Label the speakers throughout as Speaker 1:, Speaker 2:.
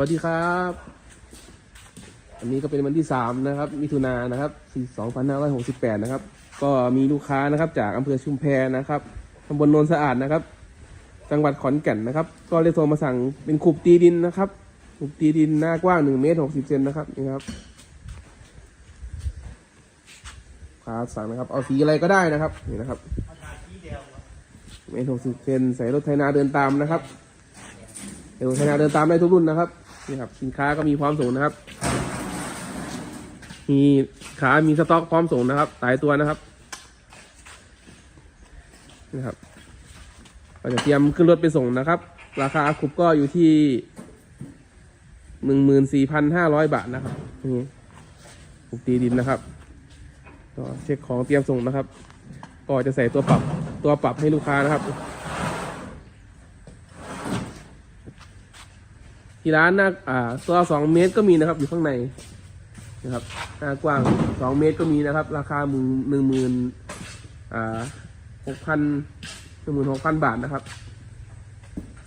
Speaker 1: วัสดีครับ อันนี้ก็เป็นวันที่สามนะครับ มิถุนายนนะครับสองพันห้าร้อยหกสิบแปดนะครับ ก็มีลูกค้านะครับ จากอำเภอชุมแพนะครับตำบลโนนสะอาดนะครับ จังหวัดขอนแก่นนะครับ ก็เลยโทรมาสั่งเป็นขุบตีดินนะครับขุบตีดินหน้ากว้างหนึ่งเมตรหกสิบเซนนะครับนี่ครับครับสั่งนะครับ เอาสีอะไรก็ได้นะครับ นี่นะครับเมตรหกสิบเซนใส่รถไถนาเดินตามนะครับเดี๋ยวชนะเดินตามได้ทุกรุ่นนะครับ นี่ครับสินค้าก็มีพร้อมส่งนะครับ มีขามีสต็อกพร้อมส่งนะครับหลายตัวนะครับนะครับเราจะเตรียมขึ้นรถไปส่งนะครับ ราคาคุบก็อยู่ที่หนึ่งหมื่นสี่พันห้าร้อยบาทนะครับนี่คุบตีดินนะครับก็เช็คของเตรียมส่งนะครับ ก็จะใส่ตัวปรับตัวปรับให้ลูกค้านะครับ ที่ร้านหน้าอ่าตัวสองเมตรก็มีนะครับ อยู่ข้างในนะครับหน้ากว้างสองเมตรก็มีนะครับ ราคาหมื่นหนึ่งหมื่นอ่าหกพันหนึ่งหมื่นหกพันบาทนะครับ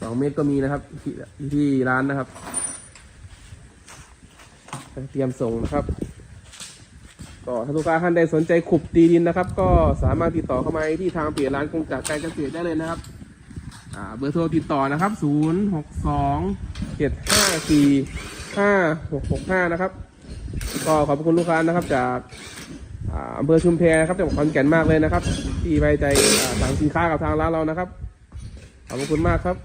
Speaker 1: สองเมตรก็มีนะครับที่ที่ร้านนะครับ เตรียมส่งนะครับก็ถ้าลูกค้าท่านใดสนใจขุบตีดินนะครับ ก็สามารถติดต่อเข้ามาที่ทางเพจร้านคงจากการเกษตรได้เลยนะครับ เบอร์โทรติดต่อนะครับ 0 6 2 7 5 4 5 6 6 5 นะครับ ก็ขอบคุณลูกค้านะครับจากอำเภอชุมแพนะครับจังหวัดขอนแก่นมากเลยนะครับ ที่ไว้ใจสั่งสินค้ากับทางร้านเรานะครับ ขอบคุณมากครับ